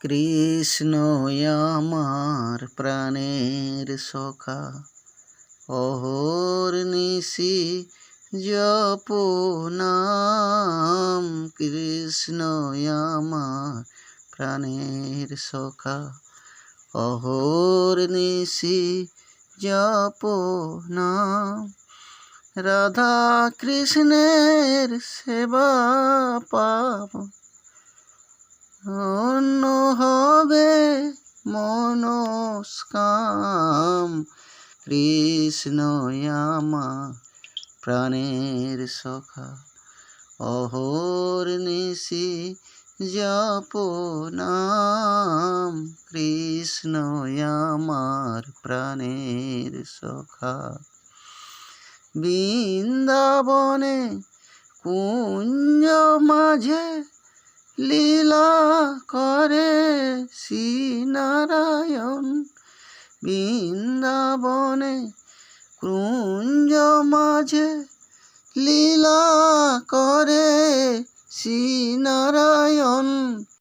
কৃষ্ণ আমার প্রাণের সখা। অহর নিশি জপ নাম কৃষ্ণ আমার প্রাণের সখা। অহর নিশি জপ নাম রাধা কৃষ্ণের সেবা পাব। অন্য মনস্কাম কৃষ্ণ আমার প্রাণের সখা, অহর নিশি জপ নাম। কৃষ্ণ আমার প্রাণের সখা, বৃন্দাবনে কুঞ্জ মাঝে লীলা করে শ্রীনারায়ণ বৃন্দাবনে কুঞ্জ মাঝে লীলা করে শ্রীনারায়ণ।